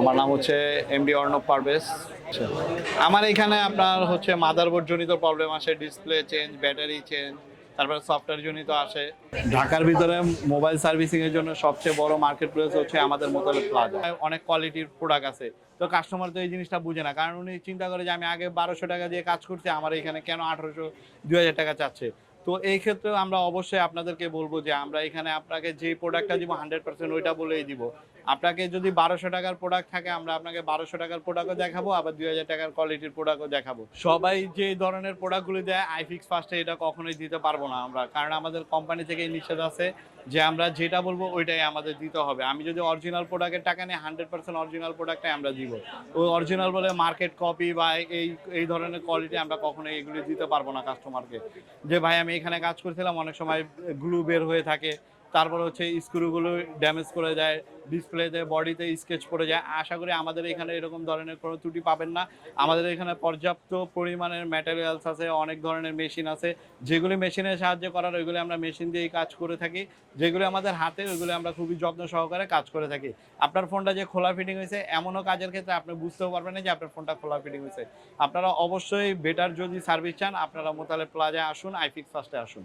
আমার নাম হচ্ছে এমডি অর্ণব পারভেজ। আমার এখানে আপনার হচ্ছে মাদারবোর্ড জনিত প্রবলেম আসে ডিসপ্লে চেঞ্জ ব্যাটারি চেঞ্জ তারপরে সফটওয়্যার জনিত আসে। ঢাকার ভিতরে মোবাইল সার্ভিসিং এর জন্য সবচেয়ে বড় মার্কেট প্লেস হচ্ছে আমাদের মোতালে প্লাজা অনেক কোয়ালিটির প্রোডাক্ট আছে। তো কাস্টমার তো এই জিনিসটা বুঝে না কারণ উনি চিন্তা করে যে আমি আগে বারোশো টাকা দিয়ে কাজ করছি আমার এখানে কেন আঠারোশো দুই হাজার টাকা চাচ্ছে? তো এই ক্ষেত্রে আমরা অবশ্যই আপনাদেরকে বলব যে আমরা এখানে আপনাকে যে প্রোডাক্টটা দিব হান্ড্রেড পার্সেন্ট ওইটা বলেই দিব। আপনাকে যদি বারোশো টাকার প্রোডাক্ট থাকে, আমরা আপনাকে বারোশো টাকার প্রোডাক্টও দেখাবো, আবার দুই হাজার টাকার কোয়ালিটির প্রোডাক্টও দেখাবো। সবাই যে ধরনের প্রোডাক্টগুলি দেয় আইফিক্স ফার্স্টে এটা কখনোই দিতে পারব না আমরা, কারণ আমাদের কোম্পানি থেকে নিষেধ আছে। যে আমরা যেটা বলব ওইটাই আমাদের দিতে হবে। আমি যদি অরিজিনাল প্রোডাক্টের টাকা নিয়ে হান্ড্রেড পার্সেন্ট অরিজিনাল প্রোডাক্টটাই আমরা দিব। ওই অরিজিনাল বলে মার্কেট কপি বা এই এই ধরনের কোয়ালিটি আমরা কখনো এগুলি দিতে পারব না কাস্টমারকে যে ভাই আমি এখানে কাজ করছিলাম, অনেক সময় গ্লু বের হয়ে থাকে। তারপর হচ্ছে স্ক্রুগুলো ড্যামেজ করে যায় ডিসপ্লেতে বডিতে স্কেচ পড়ে যায়। আশা করি আমাদের এখানে এরকম ধরনের কোনো ত্রুটি পাবেন না। আমাদের এখানে পর্যাপ্ত পরিমাণের ম্যাটেরিয়ালস আছে, অনেক ধরনের মেশিন আছে। যেগুলি মেশিনের সাহায্যে করার, ওইগুলি আমরা মেশিন দিয়েই কাজ করে থাকি। যেগুলি আমাদের হাতে, ওইগুলি আমরা খুবই যত্ন সহকারে কাজ করে থাকি। আপনার ফোনটা যে খোলা ফিটিং হয়েছে, এমনও কাজের ক্ষেত্রে আপনি বুঝতেও পারবেন না যে আপনার ফোনটা খোলা ফিটিং হয়েছে। আপনারা অবশ্যই বেটার যদি সার্ভিস চান, আপনারা মোতালে প্লাজায় আসুন আইফিক্স ফার্স্টে আসুন।